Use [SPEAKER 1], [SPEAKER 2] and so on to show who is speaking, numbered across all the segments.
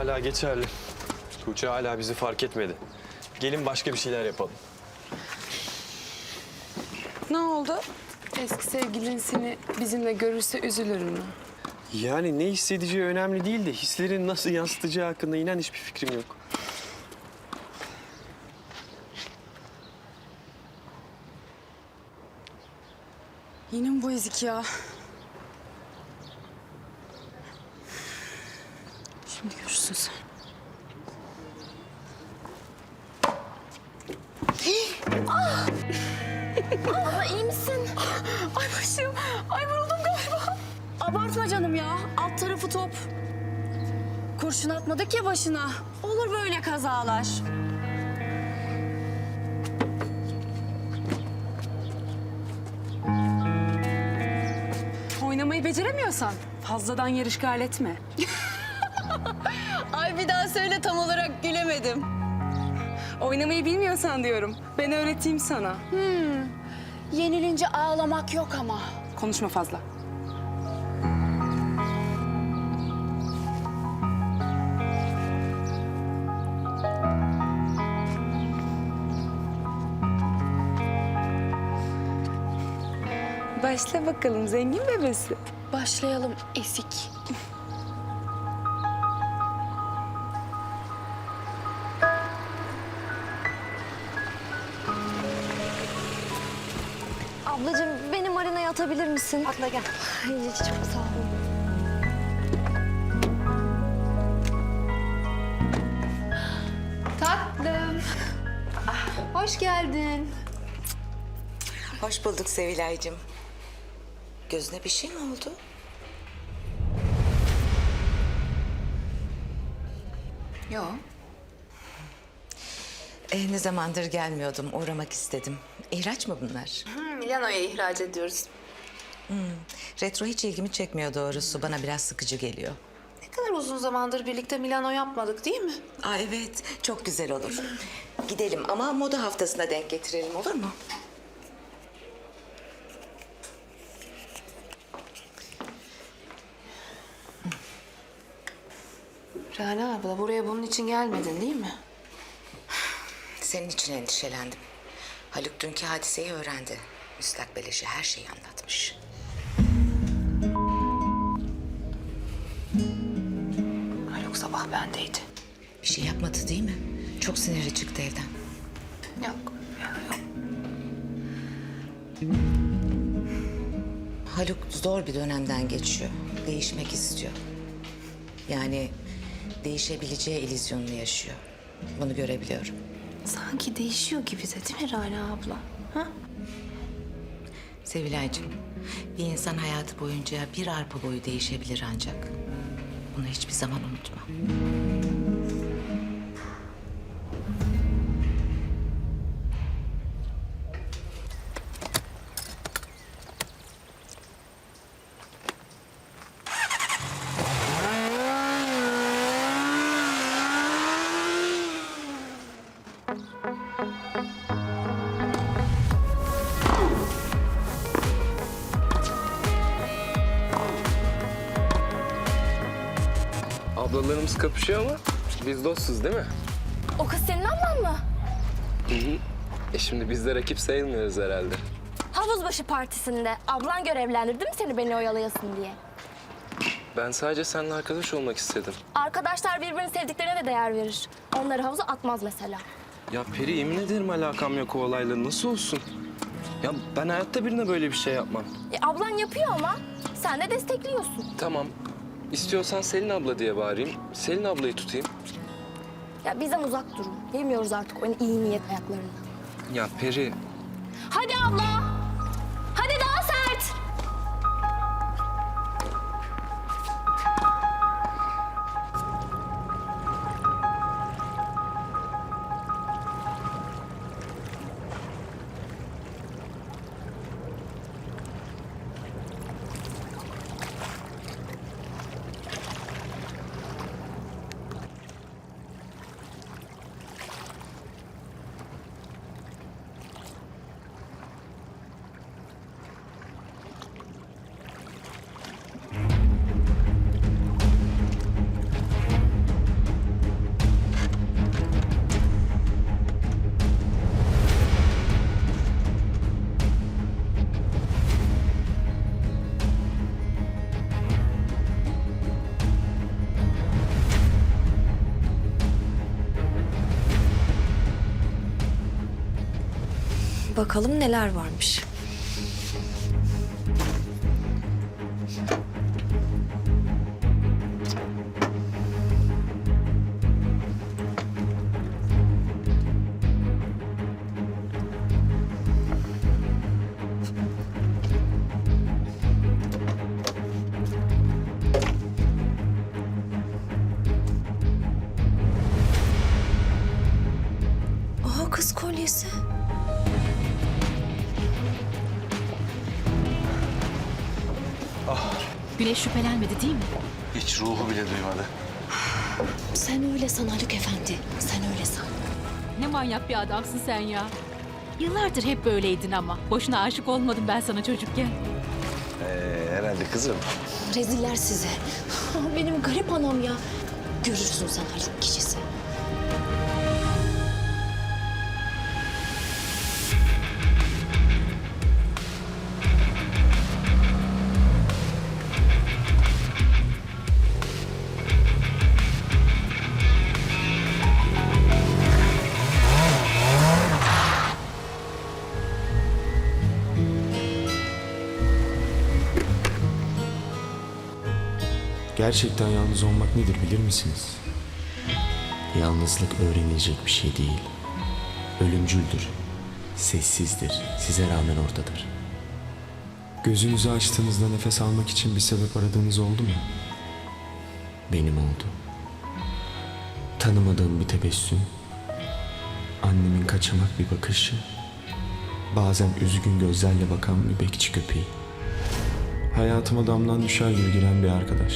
[SPEAKER 1] Hala geçerli. Tuğçe hala bizi fark etmedi. Gelin başka bir şeyler yapalım.
[SPEAKER 2] Ne oldu? Eski sevgilin seni bizimle görürse üzülür mü?
[SPEAKER 1] Yani ne hissedeceği önemli değil de hislerin nasıl yansıtacağı hakkında inan hiçbir fikrim yok.
[SPEAKER 2] Yine mi bu ezik ya? Şimdi görürsün sen.
[SPEAKER 3] Abla iyi misin?
[SPEAKER 2] Ay başım. Ay vuruldum galiba.
[SPEAKER 3] Abartma canım ya. Alt tarafı top. Kurşun atmadık ya başına. Olur böyle kazalar.
[SPEAKER 2] Oynamayı beceremiyorsan fazladan işgal etme.
[SPEAKER 3] Ay bir daha söyle tam olarak gülemedim.
[SPEAKER 2] Oynamayı bilmiyorsan diyorum. Ben öğreteyim sana.
[SPEAKER 3] Yenilince ağlamak yok ama.
[SPEAKER 2] Konuşma fazla. Başla bakalım zengin bebesi.
[SPEAKER 3] Başlayalım esik.
[SPEAKER 4] Atabilir misin? Atla gel. Ay, çok sağ olun.
[SPEAKER 5] Tatlım. Ah, hoş geldin.
[SPEAKER 6] Hoş bulduk Sevilay'cığım. Gözüne bir şey mi oldu?
[SPEAKER 5] Yok.
[SPEAKER 6] E, ne zamandır gelmiyordum, uğramak istedim. İhraç mı bunlar?
[SPEAKER 5] Milano'ya ihraç ediyoruz.
[SPEAKER 6] Retro hiç ilgimi çekmiyor doğrusu. Bana biraz sıkıcı geliyor.
[SPEAKER 5] Ne kadar uzun zamandır birlikte Milano yapmadık değil mi?
[SPEAKER 6] Aa, evet, çok güzel olur. Gidelim ama moda haftasına denk getirelim olur mu?
[SPEAKER 5] Rana abla buraya bunun için gelmedin değil mi?
[SPEAKER 6] Senin için endişelendim. Haluk dünkü hadiseyi öğrendi. Müstakbel eşi her şeyi anlatmış. Bir şey yapmadı değil mi? Çok sinirli çıktı evden.
[SPEAKER 5] Yok. yok.
[SPEAKER 6] Haluk zor bir dönemden geçiyor. Değişmek istiyor. Yani değişebileceği illüzyonunu yaşıyor. Bunu görebiliyorum.
[SPEAKER 5] Sanki değişiyor gibi de değil mi Rana abla? Ha?
[SPEAKER 6] Sevilay'cığım, bir insan hayatı boyunca bir arpa boyu değişebilir ancak. Bunu hiçbir zaman unutma.
[SPEAKER 7] Ablalarımız kapışıyor ama biz dostuz değil mi?
[SPEAKER 3] O kız senin ablan mı?
[SPEAKER 7] E şimdi biz de rakip sayılmıyoruz herhalde.
[SPEAKER 3] Havuzbaşı partisinde ablan görevlendirdi mi seni beni oyalayasın diye?
[SPEAKER 7] Ben sadece seninle arkadaş olmak istedim.
[SPEAKER 3] Arkadaşlar birbirini sevdiklerine de değer verir. Onları havuza atmaz mesela.
[SPEAKER 7] Ya Peri yemin ederim alakam yok o olayla. Nasıl olsun? Ya ben hayatta birine böyle bir şey yapmam.
[SPEAKER 3] E, ablan yapıyor ama sen de destekliyorsun.
[SPEAKER 7] Tamam. İstiyorsan Selin abla diye bağırayım. Selin ablayı tutayım.
[SPEAKER 3] Ya bizden uzak durun. Yemiyoruz artık o iyi niyet ayaklarını.
[SPEAKER 7] Ya Peri,
[SPEAKER 3] Hadi abla. Hadi daha
[SPEAKER 4] Bakalım neler varmış.
[SPEAKER 8] Güneş şüphelenmedi değil mi?
[SPEAKER 9] Hiç ruhu bile duymadı.
[SPEAKER 3] Sen öyle san Haluk Efendi. Sen öyle san.
[SPEAKER 8] Ne manyak bir adamsın sen ya. Yıllardır hep böyleydin ama. Boşuna aşık olmadım ben sana çocukken.
[SPEAKER 9] Ee, herhalde kızım.
[SPEAKER 3] Reziller sizi. Benim garip anam ya. Görürsün sen Haluk kişisi.
[SPEAKER 10] Gerçekten yalnız olmak nedir bilir misiniz? Yalnızlık öğrenilecek bir şey değil. Ölümcüldür. Sessizdir. Size rağmen oradadır. Gözünüzü açtığınızda nefes almak için bir sebep aradığınız oldu mu? Benim oldu. Tanımadığım bir tebessüm, annemin kaçamak bir bakışı, bazen üzgün gözlerle bakan bir bekçi köpeği. Hayatıma damdan düşer gibi giren bir arkadaş.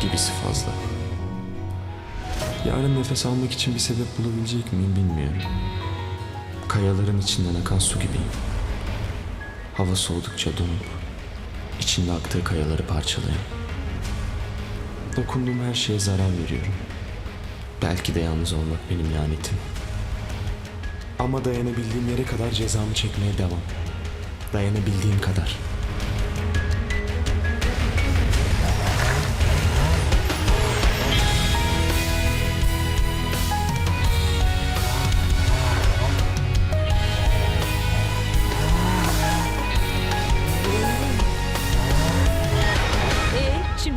[SPEAKER 10] Gibisi fazla. Yarın nefes almak için bir sebep bulabilecek miyim bilmiyorum. Kayaların içinden akan su gibiyim. Hava soğudukça donup, içinde aktığı kayaları parçalayan. Dokunduğum her şeye zarar veriyorum. Belki de yalnız olmak benim lanetim. Ama dayanabildiğim yere kadar cezamı çekmeye devam. Dayanabildiğim kadar.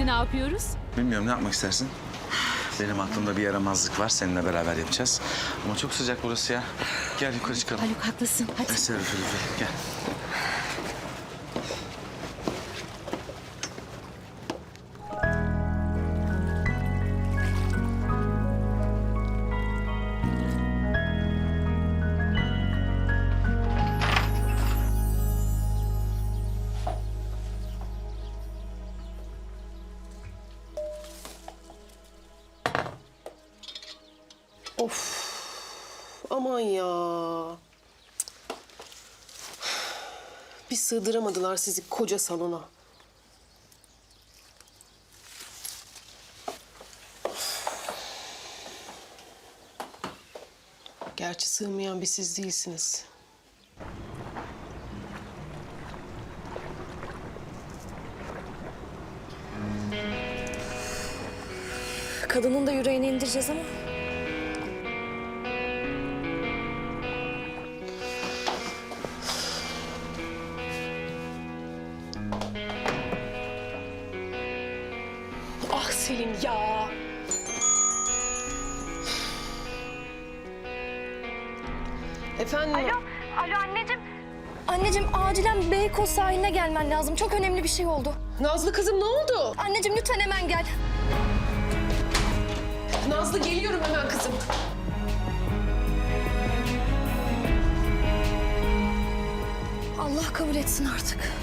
[SPEAKER 8] Şimdi ne yapıyoruz?
[SPEAKER 9] Bilmiyorum ne yapmak istersin? Benim aklımda bir yaramazlık var. Seninle beraber yapacağız. Ama çok sıcak burası ya. Gel yukarı çıkalım.
[SPEAKER 8] Haluk haklısın. Hadi.
[SPEAKER 9] Eser üfür üfür. Gel.
[SPEAKER 11] Aman ya. Bir sığdıramadılar sizi koca salona. Gerçi sığmayan bir siz değilsiniz.
[SPEAKER 4] Kadının da yüreğini indireceğiz ama
[SPEAKER 11] ya. Efendim? Alo.
[SPEAKER 4] Anneciğim acilen Beykoz sahiline gelmen lazım. Çok önemli bir şey oldu.
[SPEAKER 11] Nazlı kızım ne oldu?
[SPEAKER 4] Anneciğim lütfen hemen gel.
[SPEAKER 11] Nazlı geliyorum hemen kızım.
[SPEAKER 4] Allah kabul etsin artık.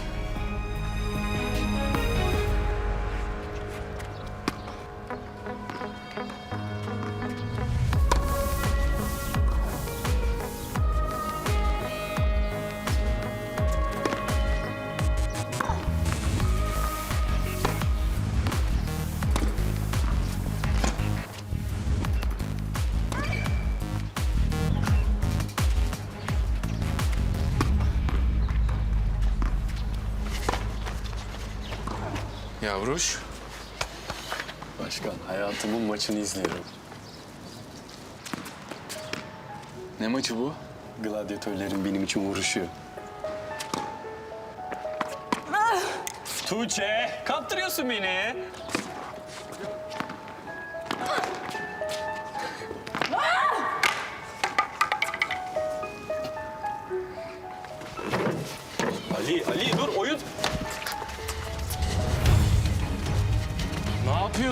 [SPEAKER 7] Yavruş,
[SPEAKER 1] başkan. Hayatımın maçını izliyorum.
[SPEAKER 9] Ne maçı bu?
[SPEAKER 1] Gladyatörlerin benim için vuruşuyor. Tuğçe, kaptırıyorsun beni.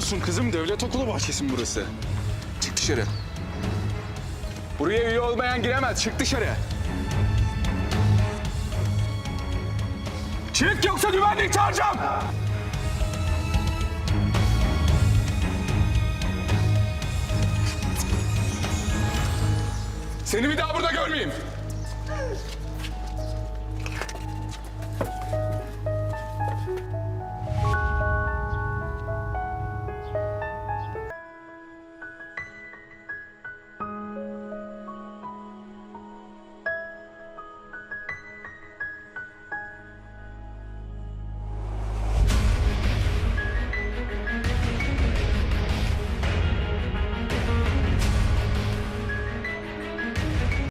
[SPEAKER 9] Yapıyorsun kızım? Devlet okulu bahçesi mi burası? Çık dışarı. Buraya üye olmayan giremez. Çık dışarı. Çık yoksa güvenlik çağıracağım. Seni bir daha burada görmeyeyim.